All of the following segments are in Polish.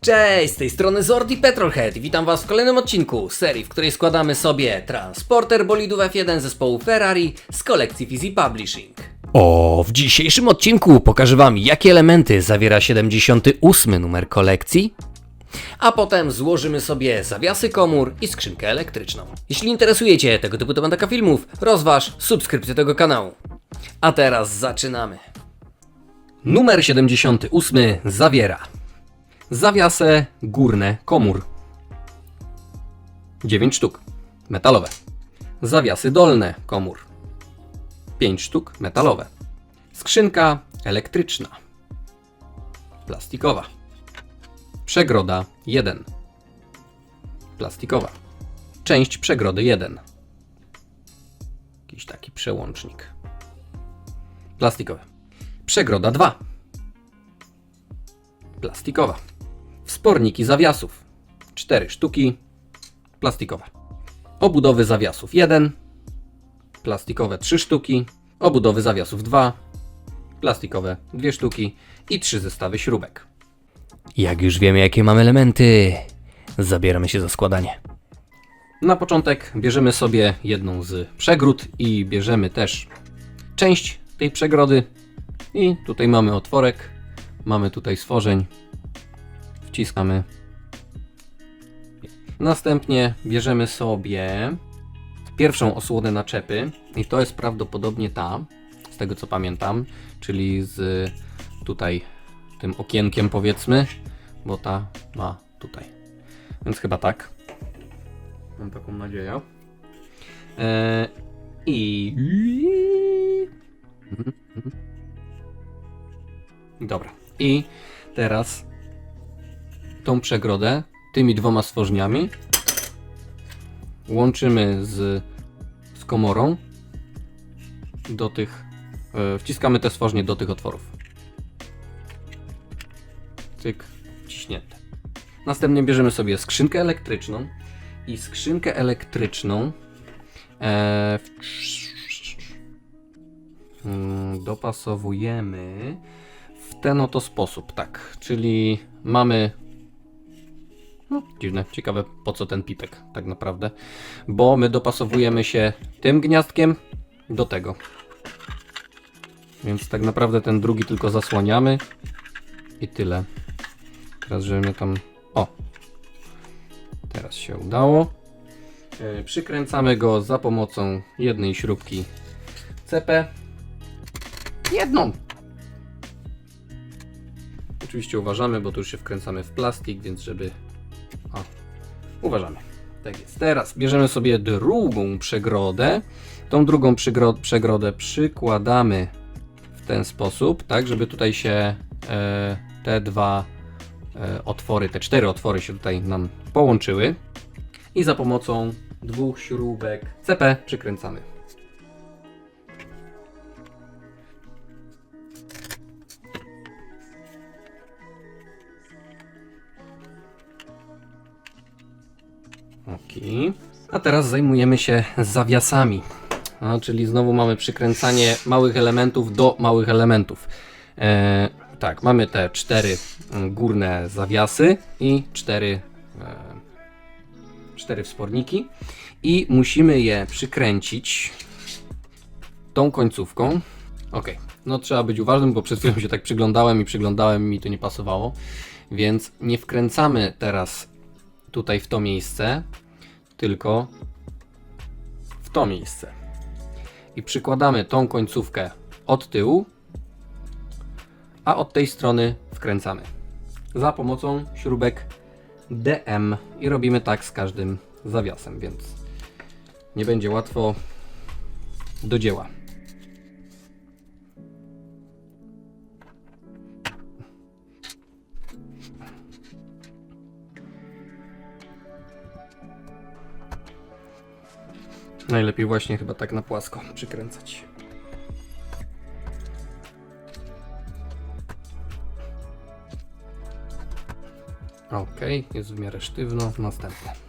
Cześć, z tej strony Zordi Petrolhead witam Was w kolejnym odcinku serii, w której składamy sobie transporter bolidów F1 zespołu Ferrari z kolekcji Fizzy Publishing. O, w dzisiejszym odcinku pokażę Wam, jakie elementy zawiera 78 numer kolekcji, a potem złożymy sobie zawiasy komór i skrzynkę elektryczną. Jeśli interesuje Cię tego typu tematyka filmów, rozważ subskrypcję tego kanału. A teraz zaczynamy. Numer 78 zawiera Zawiasy górne komór 9 sztuk metalowe. Zawiasy dolne komór 5 sztuk metalowe. Skrzynka elektryczna plastikowa. Przegroda 1 plastikowa. Część przegrody 1. Jakiś taki przełącznik. Plastikowy. Przegroda 2 plastikowa. Wsporniki zawiasów 4 sztuki plastikowe. Obudowy zawiasów 1 plastikowe 3 sztuki. Obudowy zawiasów 2 plastikowe 2 sztuki i 3 zestawy śrubek. Jak już wiemy jakie mamy elementy, zabieramy się za składanie. Na początek bierzemy sobie jedną z przegród i bierzemy też część tej przegrody. I tutaj mamy otworek, mamy tutaj stworzeń. Wciskamy. Następnie bierzemy sobie pierwszą osłonę naczepy i to jest prawdopodobnie ta, z tego co pamiętam, czyli z tutaj tym okienkiem powiedzmy, bo ta ma tutaj. Więc chyba tak. Mam taką nadzieję. Eee, I. Dobra. I teraz tą przegrodę tymi dwoma stworzeniami łączymy z, z komorą do tych. E, wciskamy te stworzenie do tych otworów. Cyk, ciśnięte. Następnie bierzemy sobie skrzynkę elektryczną i skrzynkę elektryczną e, w, mm, dopasowujemy w ten oto sposób, tak. Czyli mamy. No, dziwne, ciekawe po co ten pipek tak naprawdę. Bo my dopasowujemy się tym gniazdkiem do tego. Więc tak naprawdę ten drugi tylko zasłaniamy i tyle. Teraz, żeby mnie tam. O! Teraz się udało. E, Przykręcamy go za pomocą jednej śrubki CP. Jedną! Oczywiście uważamy, bo tu już się wkręcamy w plastik, więc żeby. Uważamy. Tak jest. Teraz bierzemy sobie drugą przegrodę. Tą drugą przegrodę przykładamy w ten sposób, tak, żeby tutaj się e, te dwa e, otwory, te cztery otwory się tutaj nam połączyły. I za pomocą dwóch śrubek CP przykręcamy. A teraz zajmujemy się zawiasami. A, czyli znowu mamy przykręcanie małych elementów do małych elementów. E, tak, mamy te cztery mm, górne zawiasy i cztery, e, cztery wsporniki. I musimy je przykręcić tą końcówką. Ok, no trzeba być uważnym, bo przed chwilą się tak przyglądałem i przyglądałem mi to nie pasowało. Więc nie wkręcamy teraz tutaj w to miejsce, tylko w to miejsce. I przykładamy tą końcówkę od tyłu, a od tej strony wkręcamy. Za pomocą śrubek DM i robimy tak z każdym zawiasem, więc nie będzie łatwo do dzieła. Najlepiej właśnie chyba tak na płasko przykręcać. Ok, jest w miarę sztywno. Następne.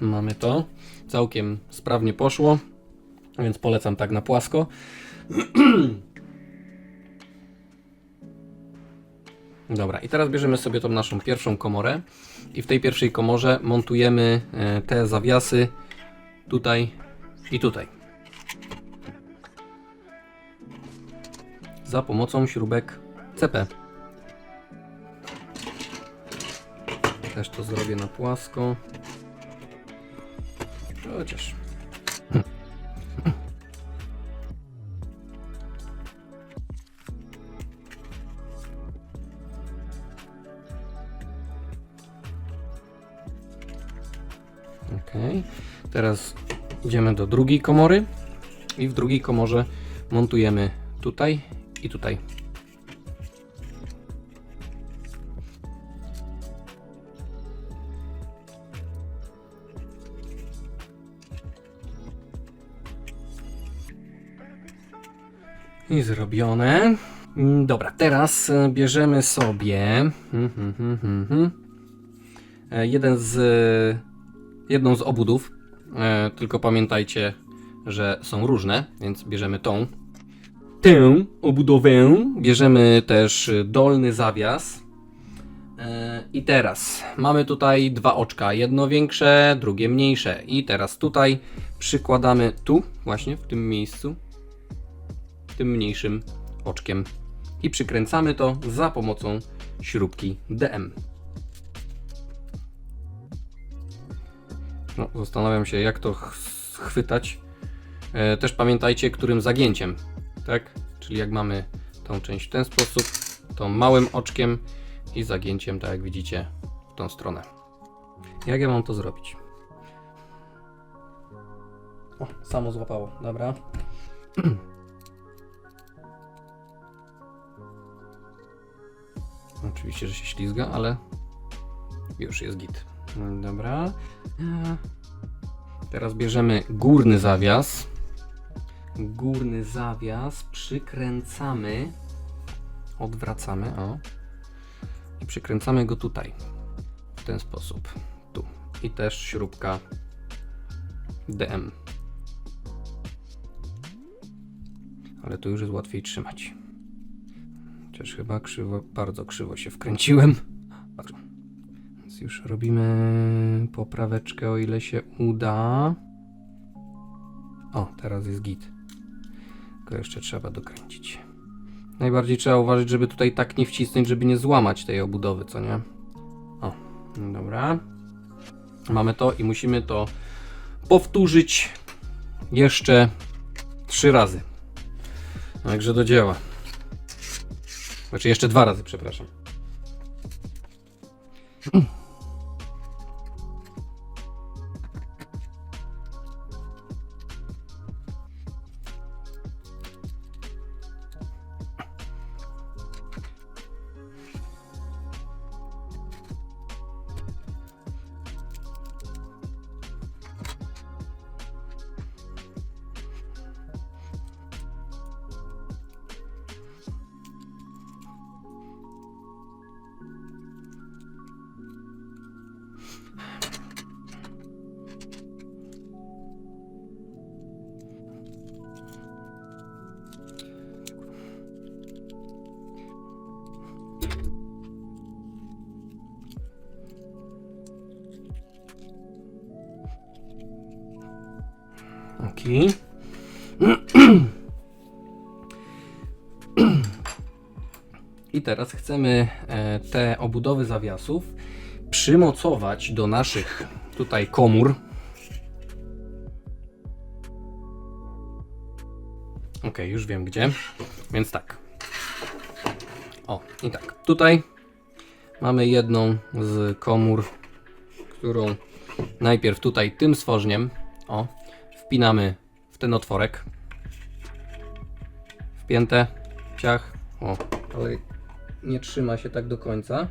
Mamy to. Całkiem sprawnie poszło, więc polecam tak na płasko. Dobra, i teraz bierzemy sobie tą naszą pierwszą komorę i w tej pierwszej komorze montujemy e, te zawiasy tutaj i tutaj. Za pomocą śrubek CP. Też to zrobię na płasko. Chociaż. Ok. Teraz idziemy do drugiej komory i w drugiej komorze montujemy tutaj i tutaj. I zrobione. Mm, Dobra, teraz e, bierzemy sobie mhm, mhm, mhm. E, jeden z jedną z obudów. E, tylko pamiętajcie, że są różne, więc bierzemy tą. Tę obudowę. Bierzemy też dolny zawias. I teraz mamy tutaj dwa oczka, jedno większe, drugie mniejsze. I teraz tutaj przykładamy tu, właśnie w tym miejscu, tym mniejszym oczkiem i przykręcamy to za pomocą śrubki DM. No, zastanawiam się, jak to ch- schwytać. E, też pamiętajcie, którym zagięciem, tak? Czyli jak mamy tą część w ten sposób, tą małym oczkiem i zagięciem, tak jak widzicie, w tą stronę. Jak ja mam to zrobić? O, samo złapało, dobra. Oczywiście, że się ślizga, ale już jest git. Dobra. E, Teraz bierzemy górny zawias. Górny zawias przykręcamy. Odwracamy, o. I przykręcamy go tutaj. W ten sposób. Tu. I też śrubka DM. Ale tu już jest łatwiej trzymać. Chociaż chyba krzywo, bardzo krzywo się wkręciłem. Więc już robimy popraweczkę, o ile się uda. O, teraz jest git. Tylko jeszcze trzeba dokręcić. Najbardziej trzeba uważać, żeby tutaj tak nie wcisnąć, żeby nie złamać tej obudowy, co nie? O, dobra. Mamy to i musimy to powtórzyć jeszcze trzy razy. Także do dzieła. Znaczy jeszcze dwa razy, przepraszam. I teraz chcemy e, te obudowy zawiasów przymocować do naszych tutaj komór. Ok, już wiem gdzie. Więc tak. O, i tak. Tutaj mamy jedną z komór, którą najpierw tutaj tym stworzeniem, o, wpinamy w ten otworek. Wpięte, ciach, o, ale nie trzyma się tak do końca,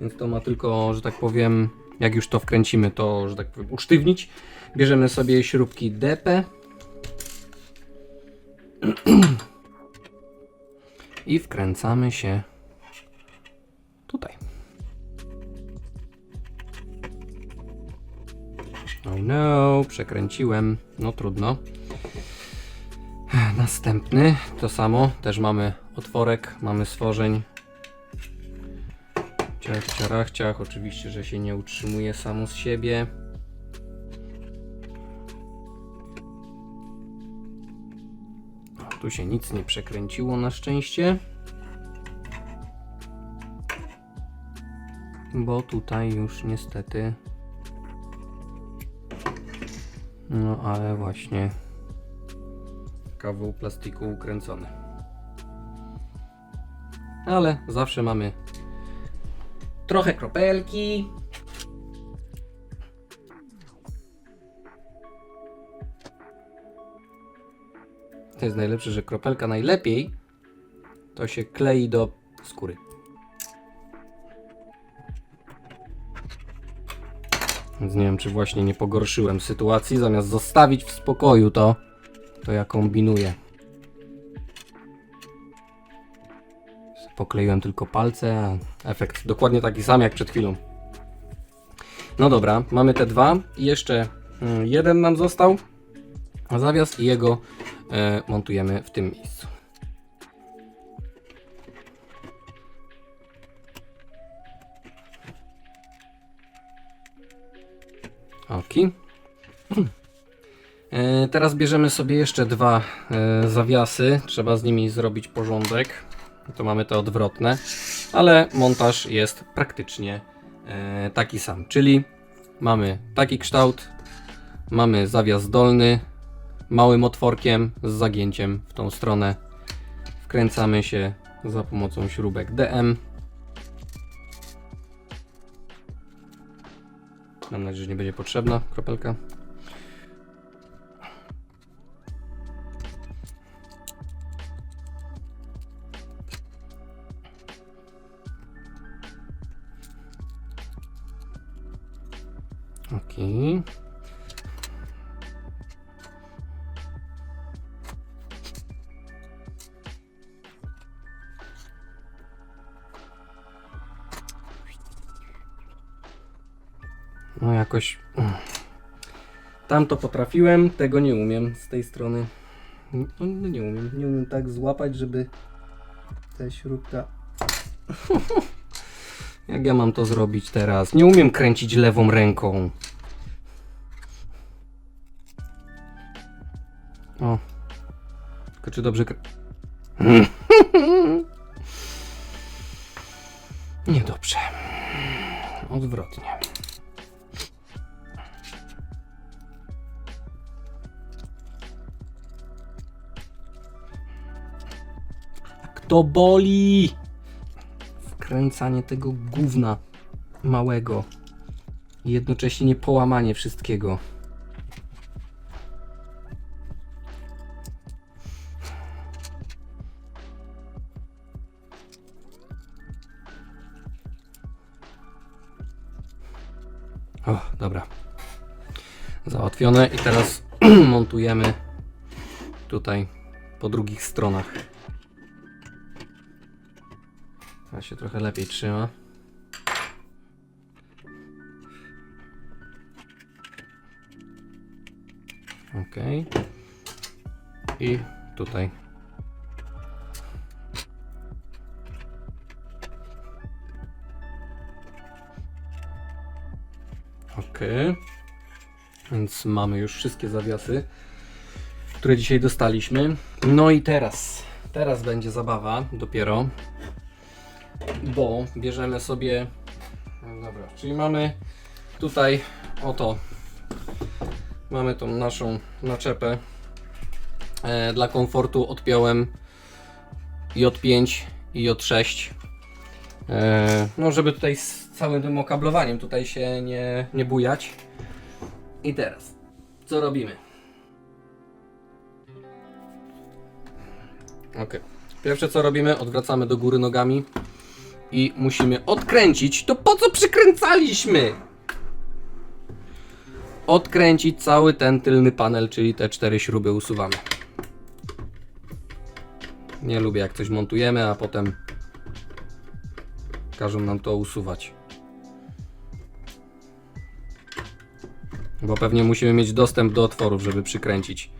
więc to ma tylko, że tak powiem, jak już to wkręcimy, to, że tak powiem, usztywnić. Bierzemy sobie śrubki DP i wkręcamy się no, przekręciłem. No trudno. Następny, to samo. Też mamy otworek, mamy stworzeń. Ciach, ciarach, ciach. Oczywiście, że się nie utrzymuje samo z siebie. Tu się nic nie przekręciło na szczęście. Bo tutaj już niestety. No ale właśnie. Kawał plastiku ukręcony. Ale zawsze mamy trochę kropelki. To jest najlepsze, że kropelka najlepiej to się klei do skóry. Więc nie wiem, czy właśnie nie pogorszyłem sytuacji. Zamiast zostawić w spokoju to, to ja kombinuję. Pokleiłem tylko palce, a efekt dokładnie taki sam jak przed chwilą. No dobra, mamy te dwa i jeszcze mm, jeden nam został. Zawias i jego e, montujemy w tym miejscu. Oki. E, Teraz bierzemy sobie jeszcze dwa e, zawiasy. Trzeba z nimi zrobić porządek. To mamy te odwrotne, ale montaż jest praktycznie e, taki sam. Czyli mamy taki kształt, mamy zawias dolny, małym otworkiem z zagięciem w tą stronę. Wkręcamy się za pomocą śrubek DM. Mam nadzieję, że nie będzie potrzebna kropelka. Okej. No jakoś. Tam to potrafiłem, tego nie umiem z tej strony. No, no nie umiem, nie umiem tak złapać, żeby ta śrubka. Jak ja mam to zrobić teraz? Nie umiem kręcić lewą ręką. O. Tylko czy dobrze. krę- Niedobrze. Odwrotnie. To boli! Wkręcanie tego gówna małego i jednocześnie nie połamanie wszystkiego. O, dobra. Załatwione i teraz montujemy tutaj po drugich stronach. Ta się trochę lepiej trzyma. Ok. I tutaj. Ok. Więc mamy już wszystkie zawiasy, które dzisiaj dostaliśmy. No i teraz, teraz będzie zabawa dopiero bo bierzemy sobie. no Dobra, czyli mamy tutaj oto. Mamy tą naszą naczepę. E, dla komfortu odpiąłem J5 i J6. E, no, żeby tutaj z całym tym okablowaniem tutaj się nie, nie bujać. I teraz, co robimy? Ok. Pierwsze co robimy, odwracamy do góry nogami i musimy odkręcić. To po co przykręcaliśmy? Odkręcić cały ten tylny panel, czyli te cztery śruby usuwamy. Nie lubię jak coś montujemy, a potem każą nam to usuwać. Bo pewnie musimy mieć dostęp do otworów, żeby przykręcić.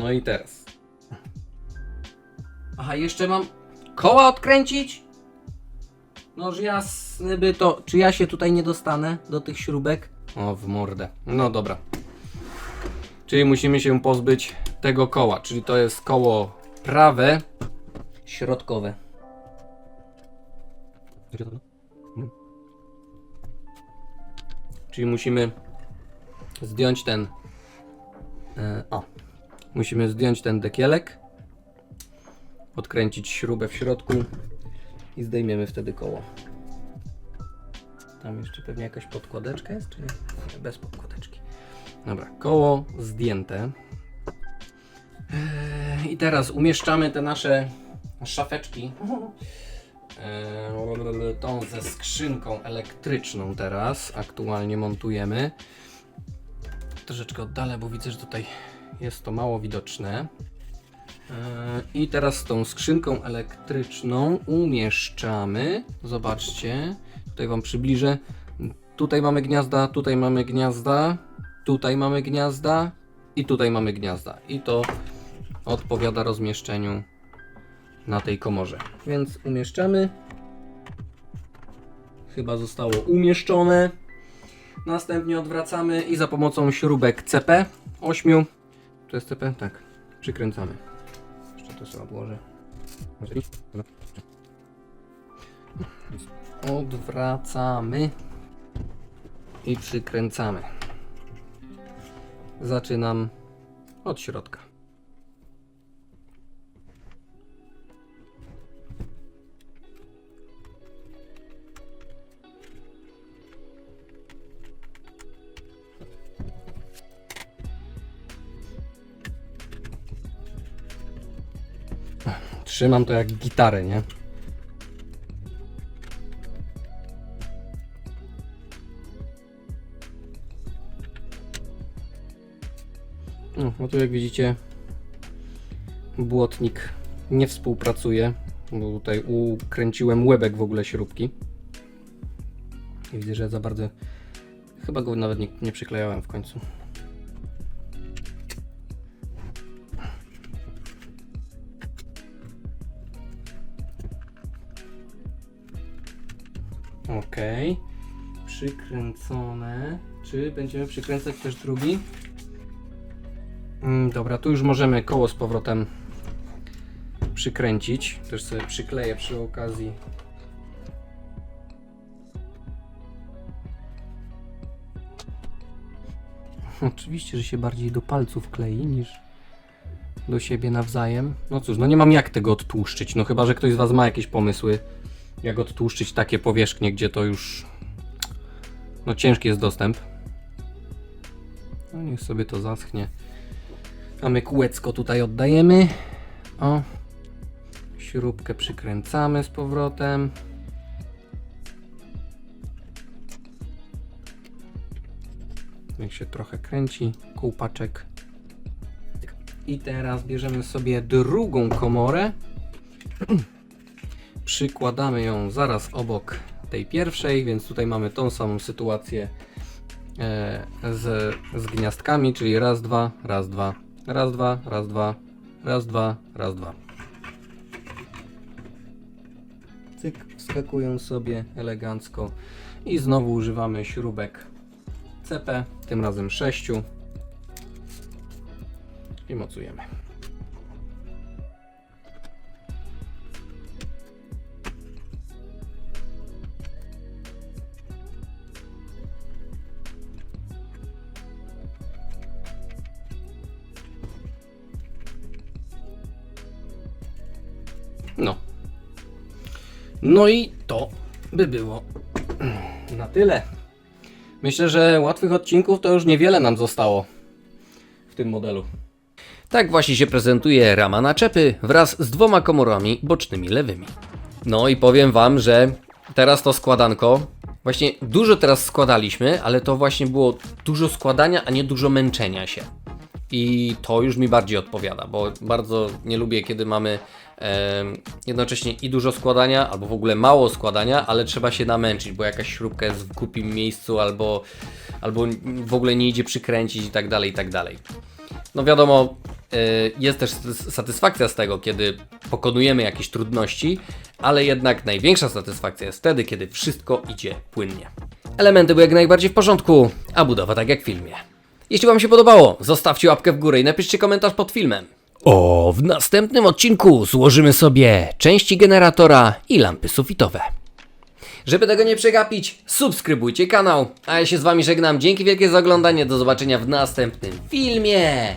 No i teraz. Aha, jeszcze mam koła odkręcić? Noż jasny by to. Czy ja się tutaj nie dostanę do tych śrubek? O, w mordę. No dobra. Czyli musimy się pozbyć tego koła. Czyli to jest koło prawe, środkowe. Czyli musimy zdjąć ten. E, o. Musimy zdjąć ten dekielek. Odkręcić śrubę w środku i zdejmiemy wtedy koło. Tam jeszcze pewnie jakaś podkładeczka jest, czy nie? Bez podkładeczki. Dobra, koło zdjęte. Eee, I teraz umieszczamy te nasze szafeczki. Eee, tą ze skrzynką elektryczną teraz aktualnie montujemy. Troszeczkę oddalę, bo widzę, że tutaj jest to mało widoczne. Eee, I teraz tą skrzynką elektryczną umieszczamy. Zobaczcie, tutaj Wam przybliżę. Tutaj mamy gniazda, tutaj mamy gniazda, tutaj mamy gniazda i tutaj mamy gniazda. I to odpowiada rozmieszczeniu na tej komorze. Więc umieszczamy. Chyba zostało umieszczone. Następnie odwracamy i za pomocą śrubek CP 8. To jest CP? Tak. Przykręcamy. Jeszcze to sobie odłożę. Odwracamy i przykręcamy. Zaczynam od środka. Trzymam to jak gitarę, nie? No, no tu jak widzicie błotnik nie współpracuje, bo tutaj ukręciłem łebek w ogóle śrubki. I widzę, że za bardzo chyba go nawet nie, nie przyklejałem w końcu. Przykręcone. Czy będziemy przykręcać też drugi? Mm, dobra, tu już możemy koło z powrotem przykręcić. Też sobie przykleję przy okazji. Oczywiście, że się bardziej do palców klei niż do siebie nawzajem. No cóż, no nie mam jak tego odtłuszczyć. No chyba, że ktoś z Was ma jakieś pomysły, jak odtłuszczyć takie powierzchnie, gdzie to już no ciężki jest dostęp. No niech sobie to zaschnie. A my kółecko tutaj oddajemy. O. Śrubkę przykręcamy z powrotem. Niech się trochę kręci kółpaczek. I teraz bierzemy sobie drugą komorę. Przykładamy ją zaraz obok tej pierwszej, więc tutaj mamy tą samą sytuację e, z, z gniazdkami, czyli raz, dwa, raz, dwa, raz, dwa, raz, dwa, raz, dwa, raz, dwa. Cyk, wskakują sobie elegancko i znowu używamy śrubek CP, tym razem 6 i mocujemy. No. No i to by było na tyle. Myślę, że łatwych odcinków to już niewiele nam zostało w tym modelu. Tak właśnie się prezentuje rama naczepy wraz z dwoma komorami bocznymi lewymi. No i powiem Wam, że teraz to składanko, właśnie dużo teraz składaliśmy, ale to właśnie było dużo składania, a nie dużo męczenia się. I to już mi bardziej odpowiada, bo bardzo nie lubię, kiedy mamy jednocześnie i dużo składania, albo w ogóle mało składania, ale trzeba się namęczyć, bo jakaś śrubka jest w głupim miejscu, albo, albo w ogóle nie idzie przykręcić i tak dalej, i tak dalej. No wiadomo, y, jest też satysfakcja z tego, kiedy pokonujemy jakieś trudności, ale jednak największa satysfakcja jest wtedy, kiedy wszystko idzie płynnie. Elementy były jak najbardziej w porządku, a budowa tak jak w filmie. Jeśli Wam się podobało, zostawcie łapkę w górę i napiszcie komentarz pod filmem. O, w następnym odcinku złożymy sobie części generatora i lampy sufitowe. Żeby tego nie przegapić, subskrybujcie kanał, a ja się z Wami żegnam. Dzięki wielkie za oglądanie, do zobaczenia w następnym filmie.